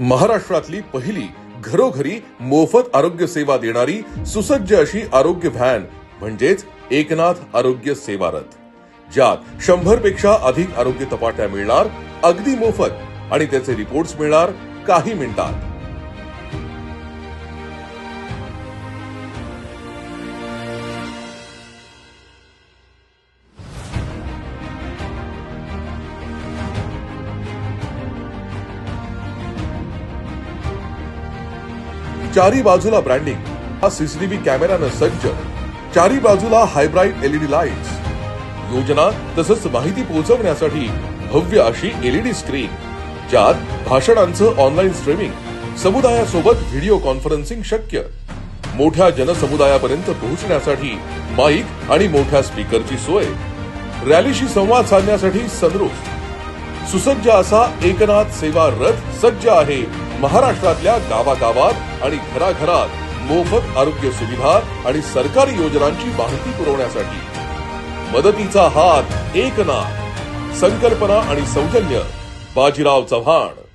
महाराष्ट्रातली पहिली घरोघरी मोफत आरोग्य सेवा देणारी सुसज्ज अशी आरोग्य व्हॅन म्हणजेच एकनाथ आरोग्य सेवा रथ ज्यात शंभरपेक्षा अधिक आरोग्य तपाट्या मिळणार अगदी मोफत आणि त्याचे रिपोर्ट्स मिळणार काही मिनिटात. चारी बाजूला ब्रँडिंग. हा सीसीटीव्ही कॅमेरानं सज्ज. चारी बाजूला हायब्राईट एलईडी लाईट्स योजना तसंच माहिती पोहोचवण्यासाठी भव्य अशी एलईडी स्क्रीन ज्यात भाषणांचं ऑनलाईन स्ट्रीमिंग समुदायासोबत व्हिडिओ कॉन्फरन्सिंग शक्य. मोठ्या जनसमुदायापर्यंत पोहोचण्यासाठी माईक आणि मोठ्या स्पीकरची सोय. रॅलीशी संवाद साधण्यासाठी सनरूफ सुसज्ज असा एकनाथ सेवा रथ सज्ज आहे. महाराष्ट्रातल्या गावागावात आणि घराघरात मोफत आरोग्य सुविधा आणि सरकारी योजनांची माहिती पुरवण्यासाठी मदतीचा हात एकनाथ संकल्पना आणि सौजन्य बाजीराव चव्हाण.